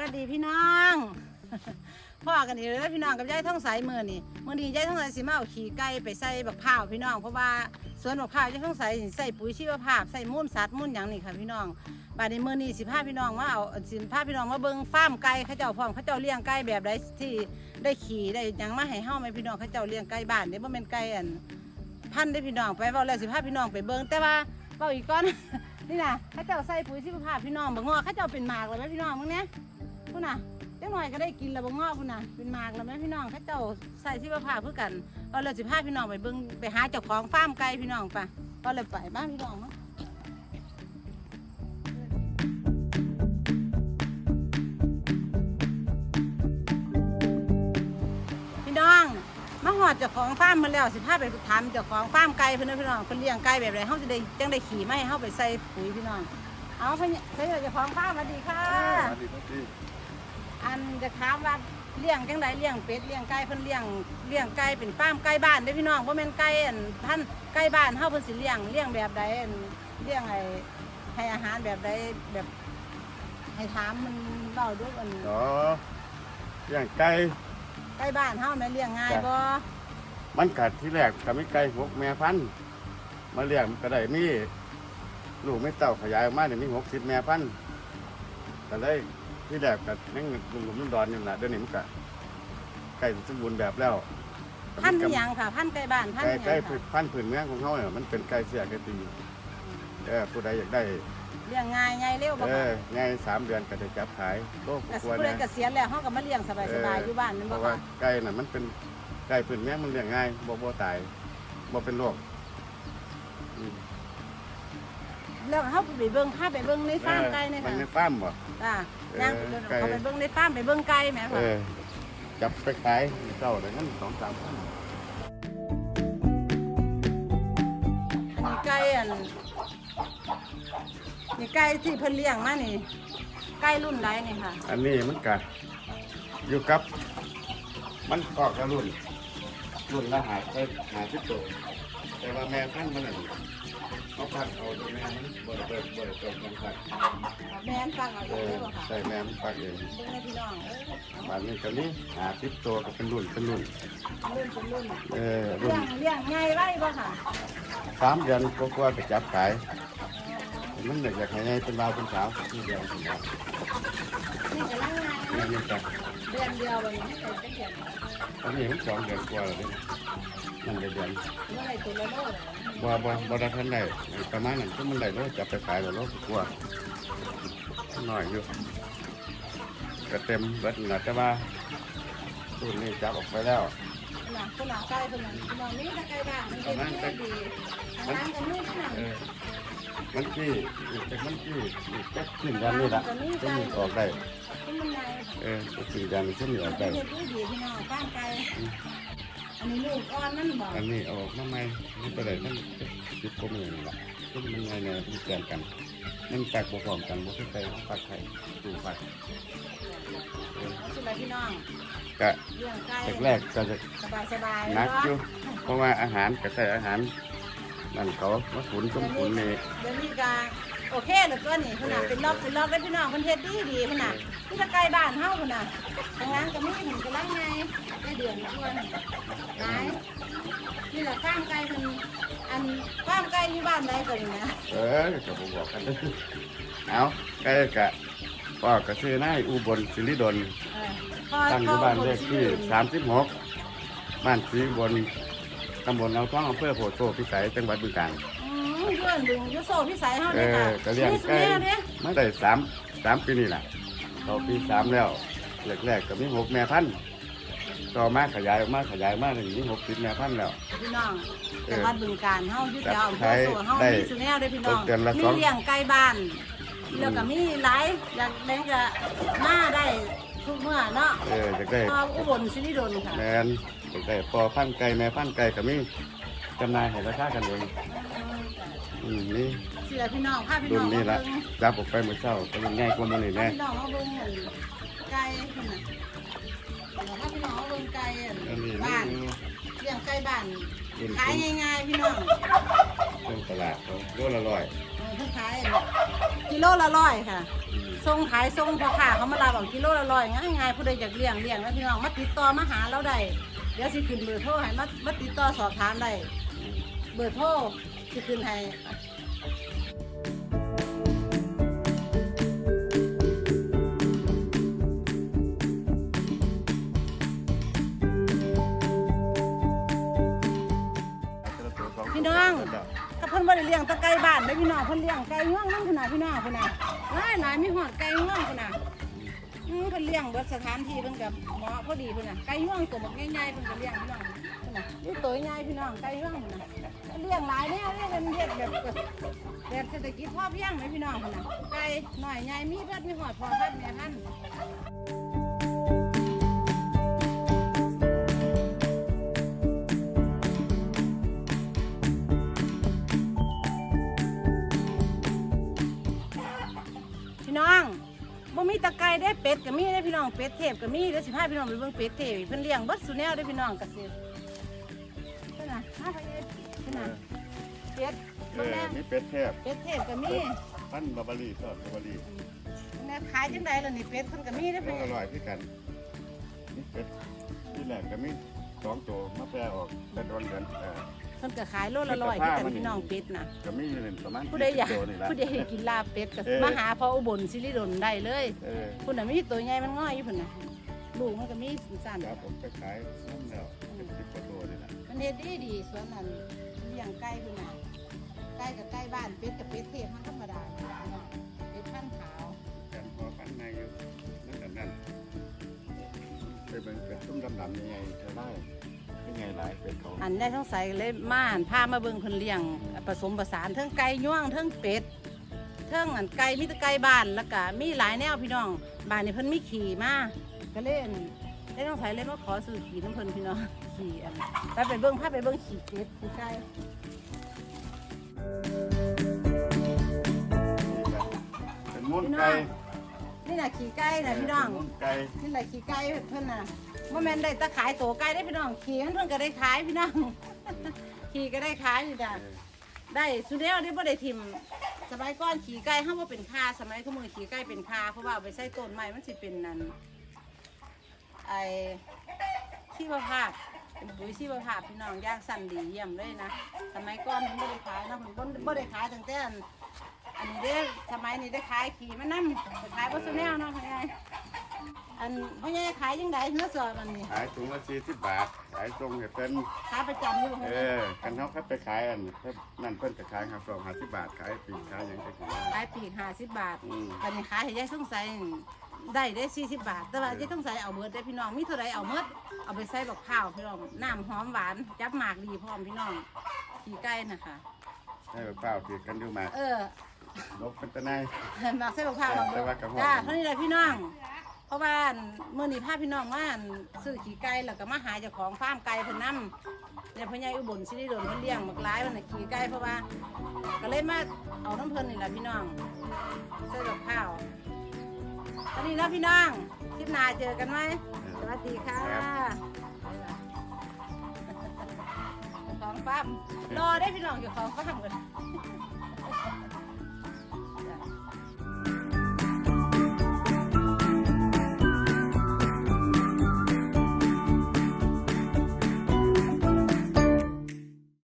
วัสดีพี่น้องพ่อกันอีกแล้วพี่น้องกับยายท่องสายมือนี่มือนี้ยายท่องสายสิมาเอาขี่ไก่ไปใส่บักพร้าวพี่น้องเพราะว่าสวนบักพร้าวยายท่องสายสิใส่ปุ๋ยชีวภาพใส่มูลสัตว์มูลหยังนี่ค่ะพี่น้องบาดนี้มือนี้สิพาพี่น้องมาเอาสิพาพี่น้องมาเบิ่งฟาร์มไก่เขาเจ้าพร้อมเขาเจ้าเลี้ยงไก่แบบใดที่ได้ขี่ได้หยังมาให้เฮาไหมพี่น้องเขาเจ้าเลี้ยงไก่บ้านเด้บ่แม่นไก่อันพันได้พี่น้องไปเว้าแล้วสิพาพี่น้องไปเบิ่งแต่ว่าเว้าอีกก่อนนี่นะเขาเจ้าใส่ปุ๋ยชีวภาพพี่น้องบ่งอเขาเจ้าเป็นหมากเลยไหมพี่น้องมึงเนี้ย พุ่นน่ะเจ้าหน่อยก็ได้กินแล้วบ่งอพุ่นน่ะเป็นหมากแล้วไหมพี่น้องเขาเจ้าใส่ชีวภาพเพื่อกันเอาเลยสิพาพี่น้องไปเบิ่งไปหาเจ้าของฟาร์มไก่พี่น้องไปก็เลยไปบ้านพี่น้องเนาะพี่น้องมาหอดเจ้าของฟาร์มมาแล้วสิพาไปถามเจ้าของฟาร์มไก่เพิ่นนะพี่น้องเพิ่นเลี้ยงไก่แบบไรเฮาจะได้จังได้ขี่มาให้เฮาไปใส่ปุ๋ยพี่น้องเอาเพิ่นเพิ่นเจ้าของฟาร์มสวัสดีค่ะ สวัสดีครับพี่ อันจะถามว่าเลี้ยงจังไดเลี้ยงเป็ดเลี้ยงไก่เพิ่นเลี้ยงเลี้ยงไก่เป็นฟาร์มไก่บ้านเด้อพี่น้องบ่แม่นไก่อันพันธุ์ไก่บ้านเฮาเพิ่นสิเลี้ยงเลี้ยงแบบใดอันเลี้ยงไอ้ให้อาหารแบบใดแบบให้ถามมันเว้าด้วยอันอ๋ออย่างไก่ ไก่บ้านเฮาแม่นเลี้ยงง่ายบ่มันกัดที่แรกก็ไม่ไก่หกแม่พันธุ์มาเลี้ยงมันก็ได้มีลูกไม่เต่าขยายออกมาเนี่ยมีหกสิบแม่พันธุ์ก็เลย ที่แรกก็นั่งลุมลุมดอนๆนี่แหละเดี๋ยวนี้มันก็ไก่สมบูรณ์แบบแล้วพันธุ์อิหยังค่ะ พันธุ์ไก่บ้านพันธุ์ไก่อิหไก่ยังค่ะพันธุ์ผืนเมืองของเขาเนี่ยมันเป็นไก่เสียไก่ตีเออผู้ใดอยากได้ เลี้ยงง่ายง่ายเร็วบ่เอค่ะอง่ายสามเดือนก็จะจับขายโลกแต่กลัวผู้ใดนะเกษียณแล้วเฮาก็มาเลี้ยงสบายๆอยู่บ้านนั่นเพบ่ราะว่าค่ะไก่น่ะมันเป็นไก่ผืนเมืองมันเลี้ยงง่ายบ่บ่ตายบ่เป็นโรค แล้วเฮาไปเบิ่งพาไปเบิ่งในฟาร์มไก่นี่มัค่ะนในฟาร์มบ่ จ้าเออย่างไก่เขาไปเบิ่งในฟาร์มไปเบิ่งไก่แหมเอค่ะอจับไปขายเจ้าได้เงินสองสามพันอันนี้ไก่อันนี่ไก่ที่เพิ่นเลี้ยงมานี่ไก่รุ่นใดนี่ค่ะ อันนี้มันก็อยู่กับ มันกอกระรุ่น รุ่นละหาไปหาสิบตัวแต่ว่าแม่พันธุ์มันน่ะ เขาพันเอาตัวแม่มันบ่ได้เปิดเบ่ได้เปิดมันพันแม่นฟังเอาเอเองอเด้อบ่ค่ะใส่แม่มันพันธุ์เองเบิ่งให้พี่น้องเอ้ยบานนี้ก็นี้หาสิบตัวก็เป็นรุ่นเป็นรุ่น รุ่นเป็นรุ่นเออรุ่เลี้ยงเลี้ยงง่ายไว้บ่ค่ะสามเดือนก็กว่าไปจับขาย มันอยากอยากให้ไงเป็นดาวเป็นสาวที่เดียวถึงแล้วนี่ก็ลังงานี่นี่จ้ะ เดือนเดียวเลยไม่เคยเป็นเดือนอันนี้มันสองเดือนกว่าแล้วนี่มันได้เดือนเมื่อไหรตัวละโลเลยบ่บ่บ่ได้ทันได้ประมาณนั้นก็มันได้แล้จับไปขายแล้วโลกว่าน้อยอยู่ก็เต็มเบิดนะแต่ว่าตู้นี้จับออกไปแล้วหนังคนหนังไก่คนหนังคนหนังนี่ถ้าไก่บ้านมันเป็นที่ดีร้านกันนี่ที่หนัง มันกี้อีกจากมันกี้อีกจักสิ่งยันนี่ละก็มีออกได้เออสิ่งยันก็มีออกได้ดดีดีพี่น้องบ้านไก่อันนี้ลูกอ่อนนั่นบอกอันนี้ออกมาใหม่นี่ไปได้ตั้งสิบกว่าหมื่นนี่ละซึ่งมันไงเนี่ยมีแกนกันมันแตกประกอบกันบ่คือไก่ของปักไข่ตู้ปักเออสุดเลยพี่น้องก็เลี้ยงไก่แรกๆก็จะสบายสบายนักอยู่เพราะว่าอาหารก็ใส่อาหาร นั่นเขามาขุนสมขุนนี่เดี๋ยวนี้ก็โอเคเหลือเกินนี่ขนาดเป็นรอบเป็นรอบได้พี่น้องคนเฮ็ดดีดีขนาดที่ตะไก่บ้านเฮาขนาดทางร้านก็มีเห็นกำลังไงได้เดือนละตัวหลายนี่แหละข้างไก่มันอันข้างไก่ที่บ้านใดก็นี่นะเออก็บ่บอกกันเด้อเอาใกล้กะพ่อก็ชื่อนายอุบลศิริดลเออพอตั้งอยู่บ้านเลขที่36บ้านศรีบน ตำบลเอาท้องอำเภอโพธิ์โซพิสัยจังหวัดบึงกาฬอืมเพื่อนดึงยุโซพิสัยเฮาเอเลยอค่ะก็เลี้ยงนี่ไก่สุดเนี่ยมาได้สามสามปีนี่แหละต่อปีสามแล้วแรกๆก็มีหกแม่พันธุ์ต่อมาขยายออกมาขยายมาถึงมีหกสิบแม่พันธุ์แล้ว พี่น้องเอจัองหวัดบึงกาฬเฮาอยู่แถวอำเภอโซเฮาได้มีสุแนวเด้อพี่น้องตกเดือนละมีสอง เลี้ยงไก่บ้านแล้วก็มีหลายอยากแดงก็มาได้ทุกเมื่อเนาะเออจะได้พออุบลสิริดลค่ะ แมน จะได้พอพันธุ์ไก่แม่พันธุ์ไก่ก็มีจำหนายให้ราคากันเองอืมนี่สิละพี่น้องพาพี่รุ่น้นองนี้มาละเบิ่งจับออกไปเมื่อเช้าก็ยังง่ายกว่ามันนี่พาแน่พี่น้องมาเบิ่งอันไก่พุ่นน่ะพาพี่น้องมาเบิ่งไก่อันอันนี้บ้านนี่เลี้ยงไก่บ้าน รุ่นขายง่ายๆพี่น้องเป็นตลาดเขาโลละร้อยเออเพิ่นขายอันกิโลละร้อยค่ะ อืมทรงขายทรงพ่อค้าเขามาลาบอกกิโลละร้อยง่ายๆผู้ใดอยากเลี้ยงเลี้ยงนะพี่น้องมาติดต่อมาหาเราได้ เดี๋ยวสิขึ้นเบอร์โทรให้มามาติดต่อสอบถามได้เบอร์โทรสิขึ้นให้พี่น้องถ้าเพิ่นบ่ได้เลี้ยงแตะไก่บ้านเด้อพี่น้องเพิ่นเลี้ยงไก่ง่วงนั่นขนาดพี่น้องพุ่นน่ะหลายหลายมีหอดไก่ง่วงพุ่นน่ะอืม เพิ่นเลี้ยงเบิดสถานที่เพิ่นกับหมอพอดีเพิ่นน่ะไก่ง่วงตัวบักใหญ่ๆเพิ่นก็เลี้ยงพี่น้องพุ่นน่ะนี่ตัวใหญ่พี่น้องไก่ง่วงพุ่นน่ะเลี้ยงหลายแน่เลี้ยเพิ่นเฮ็ดแบบแบบเศรษฐกิจพอเพียงไหมพี่น้องพุ่นน่ะไก่น้อยใหญ่มีเบิดมีหอดพอพัดแม่พัน ด้เป็ดก็มีได้พี่น้องเป็ดเทพก็มีเดี๋ยวสิพาพี่น้องไปเบิ่งเป็ดเทพเพิ่นเลี้ยงเบิดสุแนวได้พี่น้องก็สิเพิ่นน่ะมาไปเอ็ดเพิ่นน่ะเป็ดเอเบิ่งอแน่มีเป็ดแทบเป็ดเทพก็มีพันบาบารีทอดบาบารีแม่ขายจังไดล่ะนี่เป็ดเพิ่นก็มีได้ก็เพิ่นอร่อยที่กันนี่เป็ดที่แหลกก็มีสองตัวมาแปรออกเป็นวันกันเออเพิ่นก็ขายโลละร้อยคือกันพี่น้องเป็ดน่ะก็มีอยู่ในประมาณผู้ใดอยากสิบตัวนี่ละผู้ใดอยากกินลาบเป็ดก็เออ มาหาพ่ออุบลสิริดลได้เลยเออพุ่นน่ะมีตัวใหญ่มันง่อยอยู่พุ่นน่ะลูกมันก็มีสั้นครับผมไปขายน้ำแล้วเป็นสิบกว่าตัวนี่ละมันเฮ็ดดีดีสวนนั้นเลี้ยงไก่พุ่นน่ะไก่กับไก่บ้านเป็ดกับเป็ดเทพมันธรรมดาเป็ดพันธุ์ขาวกันพอพันในอยู่นั่นแต่นั่นไปเบิ่งเป็ดตุ้มดำๆยังไงจะได้ยัง ไงหลายเป็ดเขาอันได้ทั้งใส่เลยม่านพามาเบิ่งเพิ่นเลี้ยงผสมผสานเทั้งไก่ย่วงเทั้งเป็ดเทั้งอันไก่มีแต่ไก่บ้านแล้วก็มีหลายแนวพี่น้องบ้านนี่เพิ่นมีขี่มาก็เล่นได้ต้องใส่เลยมาขอซื้อขี่น้ำเพิ่นพี่น้องขี่อันไปไปเบิ่งพาไปเบิ่งขี่เป็ดขี่ไก่เป็นม้วนไก่นี่น่ะขี่ไก่น่ะพี่น้องเป็นม้วนไก่ นี่แหละขี่ไก่เพิ่นน่ะ ว่าแม่นได้แตะขายโตไก่ได้พี่น้องขี่มันเพิ่นก็ได้ขายพี่น้อง ขี่ก็ได้ขายอยู่จ้ะเออได้สุดแล้วได้บ่ได้ทิมสมัยก่อนขี่ไก่ห้ามว่าเป็นคาสมัยขโมยขี่ไก่เป็นคาเพราะว่าเอาไปใส่ต้นไม้มันสิเป็นนั่นไอ้ชีวภาพเป็นปุ๋ยชีวภาพพี่น้องย่างสั่นดีเยี่ยมเลยนะสมัยก่อนมันบ่ได้ขายเนาะมันบ่บ่ได้ขายตั้งแต่อันอันนี้เด้สมัยนี้ได้ขายขี่มันนำขายบ่ซุแนวเนาะพ่อใหญ่ อันพ่อใหญ่ขายจังไดเนื้อสดมันนี่ขายถุงละสี่สิบบาท ขายตรงเนี่ยเป็น ขายประจำอยู่บ่พ่อเอใหญ่อกันเขาครับไปขายอันเพิ่นนั่นเพิ่นจะขายครับสองห้าสิบบาท ขายปีกขายอย่างไรกันขายปีก50บาทอืมตอนนี้ขายให้ยายสงสัยได้ได้สี่สิบบาท แต่ว่ายายสงสัยเอาเบิดได้พี่น้องมีเท่าไรเอาเบิดเอาไปใส่บักข้าวพี่น้องน้ำหอมหวานจับหมากดีพร้อมพี่น้องขี่ไก่นะคะ ให้เปล่าถือกันดูมาเออ ลบเป็นตะไนายหมากใส่บักข้าวแต่ว่ากระเพาะจ้าเท่านี้เลยพี่น้อง เพราะว่าเมื่อนี้พาพี่น้องมาซื้อขี่ไก่แล้วก็มาหาเจ้าของฟาร์มไก่เพิ่นนำเนี่ยพ่อใหญ่อุบลสิได้โดนเพิ่นเลี้ยงบักหลายมันน่ะขี่ไก่เพราะว่าก็เลยมาเอาน้ำเพิ่นนี่แหละพี่น้องใส่บักข้าวตอนนี้นะพี่น้องคลิปหน้าเจอกันไหมสวัสดีค่ะเจ้าของฟาร์มรอได้พี่น้องเจ้าของฟาร์มกัน